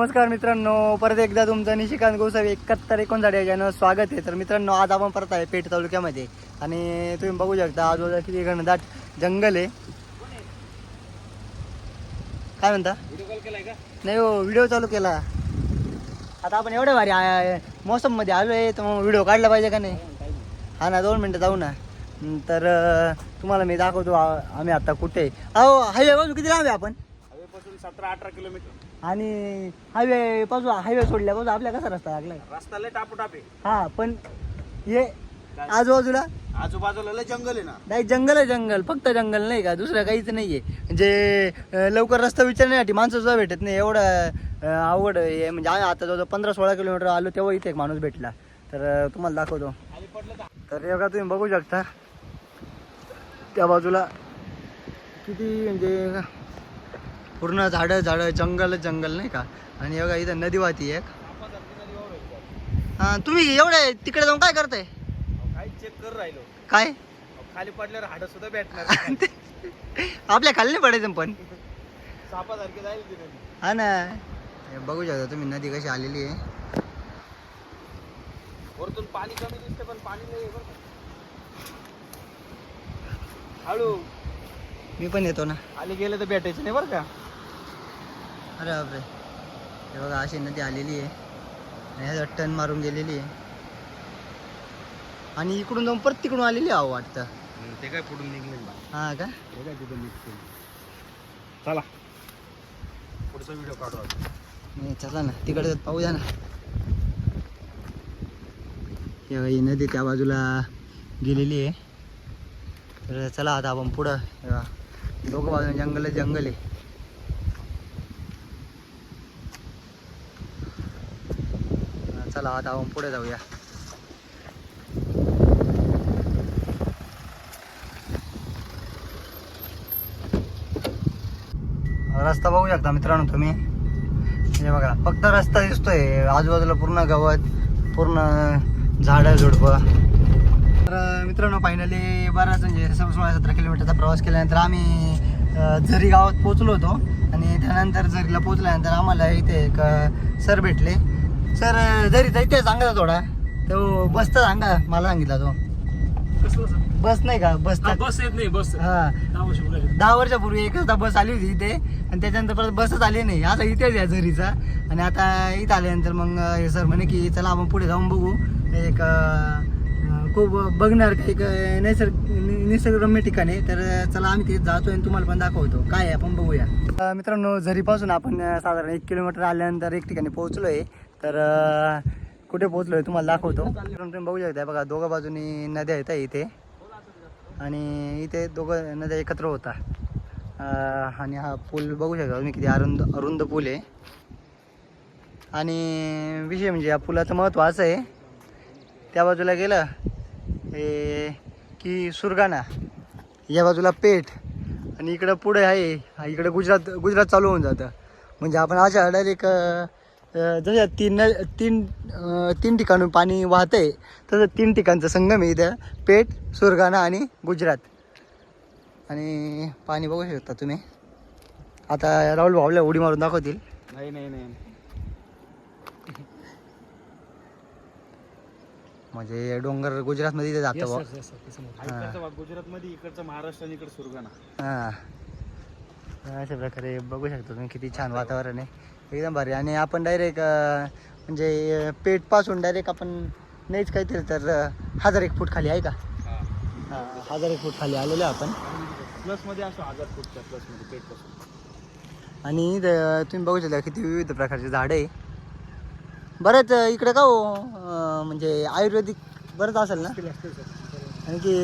नमस्कार मित्रांनो परत एकदा तुमचं निशिकांत गोसावी एकाहत्तर एकोणसाठ या channel स्वागत आहे. तर मित्रांनो आज आपण परत आहे पेठ तालुक्यामध्ये. आणि तुम्ही बघू शकता आजूबाजूला किती घनदाट जंगल आहे. काय म्हणता? नाही हो व्हिडिओ चालू केला. आता आपण एवढ्या भारी आ- मध्ये आलो आहे तर मग व्हिडिओ काढला पाहिजे का नाही? हा ना दोन मिनटं जाऊ ना. तर तुम्हाला मी दाखवतो आम्ही आता कुठे आहे. अहो हायवे बाजू किती लांब आहे आपण? हवेपासून सतरा अठरा किलोमीटर. आणि हायवे पासून हायवे सोडल्यापासून आपल्या कसा रस्ता लागलाय? रस्ता लय टापोटाप आहे. हा पण हे आजूबाजूला? आजूबाजूला लय जंगल आहे ना. नाही जंगल आहे जंगल फक्त जंगल नाही का? दुसरं काहीच नाहीये. म्हणजे अं, लवकर रस्ता विचारण्यासाठी माणसं सुद्धा भेटत नाही. एवढं अं, अवघड आहे म्हणजे आता जवळ पंधरा सोळा किलोमीटर आलो तेव्हा इथे एक माणूस भेटला. तर अं, तुम्हाला दाखवतो. तर हे बघा तुम्ही बघू शकता. त्या बाजूला किती म्हणजे पूर्ण झाडं झाडं जंगलच जंगल नाही का? आणि बघा इथं नदी वाहती एक. हा तुम्ही एवढे तिकडे जाऊन काय करताय? काय चेक कर राहिलो. काय? खाली पडल्यावर हाड सुद्धा भेटणार आपल्या खाली नाही पडायचं पण. सापासारखे जाईल ती नदी. हा ना. हे बघू शकता तुम्ही नदी कशी आलेली आहे. वरतून पाणी कमी दिसते पण पाणी नाही आहे बरं का. हळू. मी पण येतो ना. खाली गेले तर भेटायचं नाही बरं का? अरे बापरे. हे बघा अशी नदी आलेली आहे. आणि टन मारून गेलेली आहे. आणि इकडून जाऊन परत तिकडून आलेली आहे वाटतं. ते काय पुढून निघले हा का? ते काय तिथं निघते. चला. पुढचा व्हिडिओ काढू. नाही चला ना. तिकडे पाहू द्या ना. हे ही नदी त्या बाजूला गेलेली आहे. तर चला आता आपण पुढं. दोघं बाजूने जंगल आहे, जंगल आहे हा, चला आता आपण पुढे जाऊया. रस्ता बघू शकता मित्रांनो तुम्ही. हे बघा फक्त रस्ता दिसतोय. आजूबाजूला पूर्ण गवत पूर्ण झाडं झुडपं. तर मित्रांनो फायनली बराच म्हणजे सोळा सतरा किलोमीटरचा प्रवास केल्यानंतर आम्ही झरी गावात पोचलो होतो. आणि त्यानंतर झरीला पोचल्यानंतर आम्हाला इथे एक सर भेटले. सर झरीचा इथे सांगा थोडा. तो बसचा सांगा मला सांगितला तो. बस नाही का? बसचा बस येत नाही बस. हा. दहा वर्षापूर्वी एकचदा बस आली होती इथे आणि त्याच्यानंतर परत बसच आली नाही. आता इथेच या झरीचा आणि आता इथं आल्यानंतर मग हे सर म्हणे की चला आपण पुढे जाऊन बघू. एक खूप बघणार एक नैसर्ग निसर्गरम्य ठिकाण आहे. तर चला आम्ही तिथे जातो आणि तुम्हाला पण दाखवतो. काय आपण बघूया. मित्रांनो झरीपासून आपण साधारण एक किलोमीटर आल्यानंतर एक ठिकाणी पोहोचलो आहे तर कुठे पोहोचलो आहे तुम्हाला दाखवतो. तुम्ही बघू शकता बघा दोघं बाजूनी नद्या आहेत इथे. आणि इथे दोघं नद्या एकत्र होता. आणि हा पूल बघू शकता तुम्ही किती अरुंद अरुंद पूल आहे. आणि विषय म्हणजे या पुलाचं महत्त्व असं आहे त्या बाजूला गेलं हे की सुरगाणा या बाजूला पेठ आणि इकडं पुढे आहे हा इकडं गुजरात गुजरात चालू होऊन जातं. म्हणजे आपण अशा डायरेक्ट जशा तीन न- तीन तीन ठिकाणून पाणी वाहतंय तसं तीन ठिकाणचं संगम आहे इथं. पेठ सुरगाणा आणि गुजरात. आणि पाणी बघू शकता तुम्ही. आता राहुल भाऊला उडी मारून दाखवतील. नाही नाही नाही. म्हणजे डोंगर गुजरातमध्ये इथे जातं बुवा. इकडचं गुजरात मध्ये इकडचं महाराष्ट्र आणि इकडं सुरगाणा. हां. अशा प्रकारे बघू शकता तुम्ही किती छान वातावरण आहे. एकदम भारी. आणि आपण डायरेक्ट म्हणजे पेठपासून डायरेक्ट आपण नाहीच काहीतरी तर हजार एक फूट खाली आहे का? हां. हजार एक फूट खाली आलेलो आपण. प्लसमध्ये असो हजार फूटच्या प्लसमध्ये पेटपासून आणि तुम्ही बघू शकता किती विविध प्रकारचे झाडं आहे. बरेच इकडे का हो? म्हणजे आयुर्वेदिक बरंच असेल ना? आणखी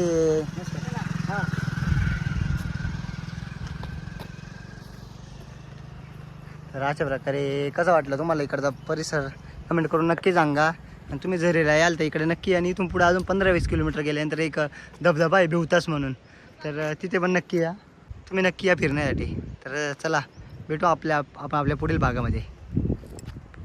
तर अशा प्रकारे कसं वाटलं तुम्हाला इकडचा परिसर? कमेंट करून नक्की सांगा. आणि तुम्ही झरीला याल तर इकडे नक्की आणि इथून पुढे अजून पंधरा वीस किलोमीटर गेल्यानंतर एक धबधबा आहे भिवतास म्हणून. तर तिथे पण नक्की या. तुम्ही नक्की या फिरण्यासाठी. तर चला भेटू आपल्या आपण आपल्या पुढील भागामध्ये.